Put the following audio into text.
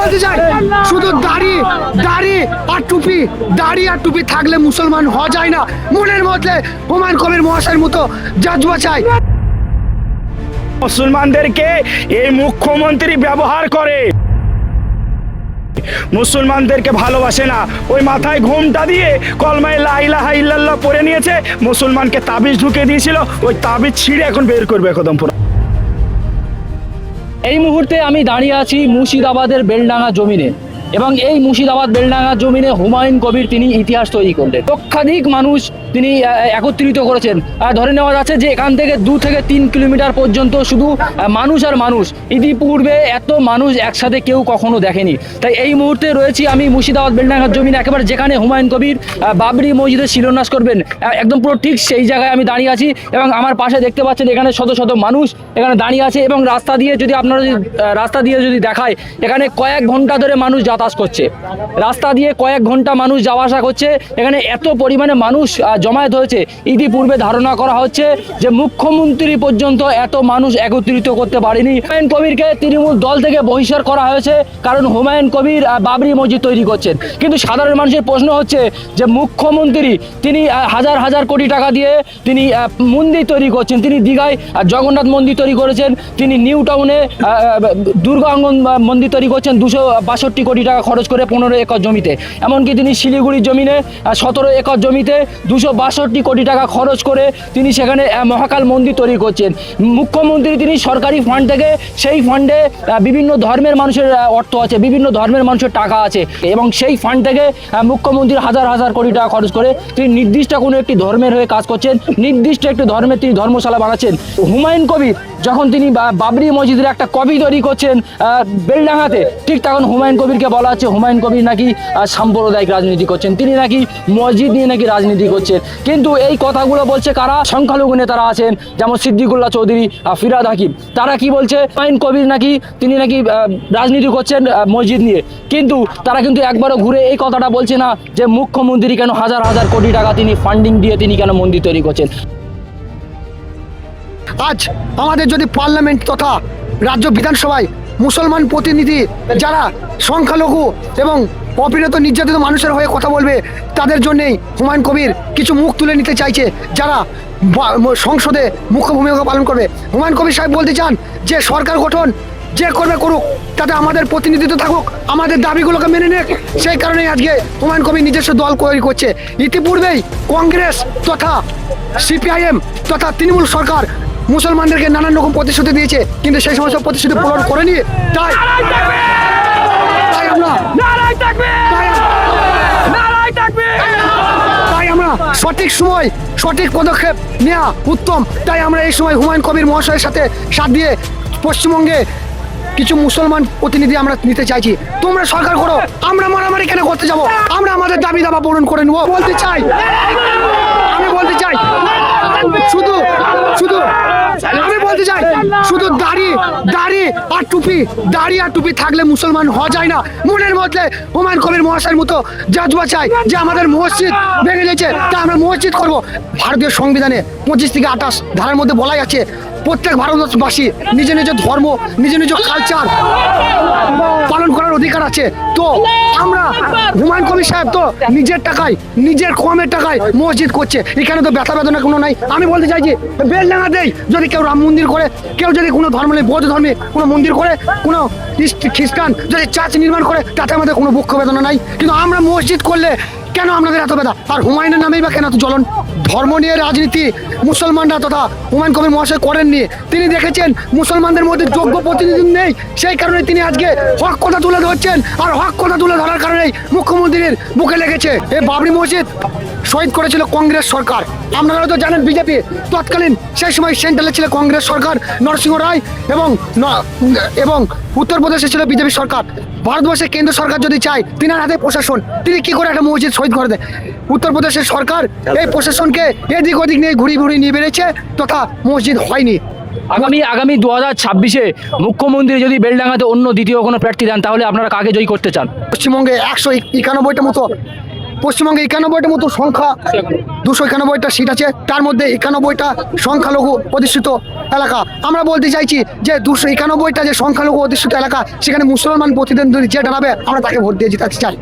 বলতে চাই? শুধু দাড়ি দাড়ি আর টুপি, দাড়ি আর টুপি থাকলে মুসলমান হওয়া যায় না। মনের মধ্যে হুমায়ুন কবির মহাশয়ের মতো জজবা চাই। মুসলমানদেরকে এই মুখ্যমন্ত্রী ব্যবহার করে। মুসলমানদেরকে ভালোবাসে না। ওই মাথায় ঘুমটা দিয়ে কলমায় লাইলাহা ইল্লাল্লাহ পরে নিয়েছে। মুসলমানকে তাবিজ ঢুকে দিয়েছিল। ওই তাবিজ ছিঁড়ে এখন বের করবে একদম এই মুহূর্তে আমি দাঁড়িয়ে আছি মুর্শিদাবাদের বেলডাঙ্গা জমিনে এবং এই মুর্শিদাবাদ বেলডাঙ্গা জমিনে হুমায়ুন কবির তিনি ইতিহাস তৈরি করলেন। লক্ষাধিক মানুষ তিনি একত্রিত করেছেন। ধরে নেওয়া যাচ্ছে যে এখান থেকে দু থেকে তিন কিলোমিটার পর্যন্ত শুধু মানুষ আর মানুষ। ইতিপূর্বে এত মানুষ একসাথে কেউ কখনো দেখেনি। তাই এই মুহূর্তে রয়েছি আমি মুর্শিদাবাদ বেলডাঙ্গার জমিনে, একেবারে যেখানে হুমায়ুন কবির বাবরি মসজিদের শিলান্যাস করবেন। একদম পুরো ঠিক সেই জায়গায় আমি দাঁড়িয়ে আছি এবং আমার পাশে দেখতে পাচ্ছেন এখানে শত শত মানুষ এখানে দাঁড়িয়ে আছে এবং রাস্তা দিয়ে যদি আপনারা যদি রাস্তা দিয়ে যদি দেখায়, এখানে কয়েক ঘণ্টা ধরে মানুষ যাতায়াত করছে। রাস্তা দিয়ে কয়েক ঘণ্টা মানুষ যাওয়া আসা করছে। এখানে এত পরিমাণে মানুষ জমায়েত হয়েছে। ইতিপূর্বে ধারণা করা হচ্ছে যে মুখ্যমন্ত্রী পর্যন্ত এত মানুষ একত্রিত করতে পারেনি। হুমায়ুন কবিরকে তৃণমূল দল থেকে বহিষ্কার করা হয়েছে কারণ হুমায়ুন কবির বাবরি মসজিদ তৈরি করছেন। কিন্তু সাধারণ মানুষের প্রশ্ন হচ্ছে যে মুখ্যমন্ত্রী, তিনি হাজার হাজার কোটি টাকা দিয়ে তিনি মন্দির তৈরি করছেন। তিনি দীঘায় জগন্নাথ মন্দির তৈরি করেছেন। তিনি নিউ টাউনে দুর্গাঙ্গন মন্দির তৈরি করছেন দুশো বাষট্টি কোটি টাকা খরচ করে পনেরো একর জমিতে। এমনকি তিনি শিলিগুড়ির জমিনে সতেরো একর জমিতে দুশো বাষট্টি কোটি টাকা খরচ করে তিনি সেখানে মহাকাল মন্দির তৈরি করছেন। মুখ্যমন্ত্রী তিনি সরকারি ফান্ড থেকে সেই ফান্ডে বিভিন্ন ধর্মের মানুষের অর্থ আছে বিভিন্ন ধর্মের মানুষের টাকা আছে এবং সেই ফান্ড থেকে মুখ্যমন্ত্রী হাজার হাজার কোটি টাকা খরচ করে তিনি নির্দিষ্ট কোনো একটি ধর্মের হয়ে কাজ করছেন নির্দিষ্ট একটি ধর্মের তিনি ধর্মশালা বানাচ্ছেন। হুমায়ুন কবির যখন তিনি বাবরি মসজিদের একটা কবি তৈরি করছেন আহ, বেলডাঙ্গাতে ঠিক তখন হুমায়ুন কবিরকে বলা হচ্ছে হুমায়ুন কবির নাকি সাম্প্রদায়িক রাজনীতি করছেন। তিনি নাকি মসজিদ নিয়ে নাকি রাজনীতি করছেন। কিন্তু এই কথাগুলো বলছে কারা? সংখ্যালঘু নেতারা আছেন, যেমন সিদ্দিকুল্লাহ চৌধুরী ফিরাদ হাকিম। তারা কি বলছে? হুমায়ুন কবির নাকি? তিনি নাকি রাজনীতি করছেন মসজিদ নিয়ে। কিন্তু তারা কিন্তু একবারও ঘুরে এই কথাটা বলছে না যে মুখ্যমন্ত্রী কেন হাজার হাজার কোটি টাকা তিনি ফান্ডিং দিয়ে তিনি কেন মন্দির তৈরি করছেন। আজ আমাদের যদি পার্লামেন্ট তথা রাজ্য বিধানসভায় মুসলমান প্রতিনিধি যারা সংখ্যালঘু এবং অপীড়িত নির্যাতিত মানুষের হয়ে কথা বলবে। তাদের জন্যেই হুমায়ুন কবির কিছু মুখ তুলে নিতে চাইছে, যারা সংসদে মুখ্য ভূমিকা পালন করবে। হুমায়ুন কবির সাহেব বলতে চান যে, সরকার গঠন যে করবে করুক, তাতে আমাদের প্রতিনিধিত্ব থাকুক, আমাদের দাবিগুলোকে মেনে নেক। সেই কারণেই আজকে হুমায়ুন কবির নিজস্ব দল তৈরি করছে। ইতিপূর্বেই কংগ্রেস তথা সিপিআইএম তথা তৃণমূল সরকার মুসলমানদেরকে নানান রকম প্রতিশ্রুতি দিয়েছে, কিন্তু সেই সমস্ত প্রতিশ্রুতি পূরণ করেনি। তাই সঠিক সময়, সঠিক পদক্ষেপ নেওয়া উত্তম। তাই আমরা এই সময় হুমায়ুন কবির মহাশয়ের সাথে সাথ দিয়ে পশ্চিমবঙ্গে কিছু মুসলমান প্রতিনিধি আমরা নিতে চাইছি। তোমরা সরকার করো, আমরা মারামারি কেন করতে যাব? আমরা আমাদের দাবি দাবা পূরণ করে নেব। বলতে চাই, আমি বলতে চাই, শুধু শুধু, আমি বলতে চাই? শুধু দাড়ি দাড়ি আর টুপি দাড়ি আর টুপি থাকলে মুসলমান হওয়া যায় না। মনের মধ্যে হুমায়ুন কবির মহাশয়ের মতো জজবা চাই যে আমাদের মসজিদ ভেঙে গেছে তা আমরা মসজিদ করব। ভারতীয় সংবিধানে পঁচিশ থেকে আঠাশ ধারার মধ্যে বলাই আছে প্রত্যেক ভারতবাসী নিজ নিজ ধর্ম নিজ নিজ কালচার পালন করার অধিকার আছে। তো আমরা হুমায়ুন কবির সাহেব তো নিজের টাকায় নিজের কমের টাকায় মসজিদ করছে। এখানে তো ব্যথা বেদনা কোনো নাই। আমি বলতে চাইছি বেলডাঙ্গা দেই যদি কেউ রাম মন্দির করে কেউ যদি কোনো ধর্ম নেই বৌদ্ধ ধর্মে কোনো মন্দির করে কোনো খ্রিস্টান যদি চার্চ নির্মাণ করে, তাতে আমাদের কোনো দুঃখ বেদনা নাই। কিন্তু আমরা মসজিদ করলে কেন আপনাদের এত বেদা? আর হুমায়ুনের নামেই বা কেন এত জ্বলন? ধর্ম নিয়ে রাজনীতি মুসলমানরা তথা হুমায়ুন কবির মহাশয় করেননি। তিনি দেখেছেন মুসলমানদের মধ্যে যোগ্য প্রতিনিধি নেই, সেই কারণে তিনি আজকে হক কথা তুলে ধরছেন। আর হক কথা তুলে ধরার কারণেই মুখ্যমন্ত্রীর বুকে লেগেছে। এ বাবরি মসজিদ শহীদ করেছিল কংগ্রেস সরকার। আপনারা হয়তো জানেন বিজেপি তৎকালীন সেই সময় সেন্ট্রালে ছিল কংগ্রেস সরকার, নরসিংহ রায় এবং এবং উত্তরপ্রদেশে ছিল বিজেপি সরকার। ভারতবর্ষের কেন্দ্র সরকার যদি চায় তিনার হাতে প্রশাসন। তিনি কি করে একটা মসজিদ শহীদ করে দেয়? উত্তরপ্রদেশের সরকার এই প্রশাসনকে এদিক ওদিক নিয়ে ঘুরি ঘুরি নিয়ে বেড়েছে তথা মসজিদ হয়নি। আগামী আগামী দু হাজার ছাব্বিশে মুখ্যমন্ত্রী যদি বেলডাঙ্গাতে অন্য দ্বিতীয় কোনো প্রার্থী দেন তাহলে আপনারা কাকে জয়ী করতে চান? পশ্চিমবঙ্গে একশো একানব্বইটা মতো পশ্চিমবঙ্গে একানব্বইটার মতো সংখ্যা, দুশো একানব্বইটা সিট আছে। তার মধ্যে একানব্বইটা সংখ্যালঘু অধিষ্ঠিত এলাকা। আমরা বলতে চাইছি যে দুশো একানব্বইটা যে সংখ্যালঘু অধিষ্ঠিত এলাকা, সেখানে মুসলমান প্রতিদ্বন্দ্বী যে দাঁড়াবে, আমরা তাকে ভোট দিয়ে জিতাতে চাই।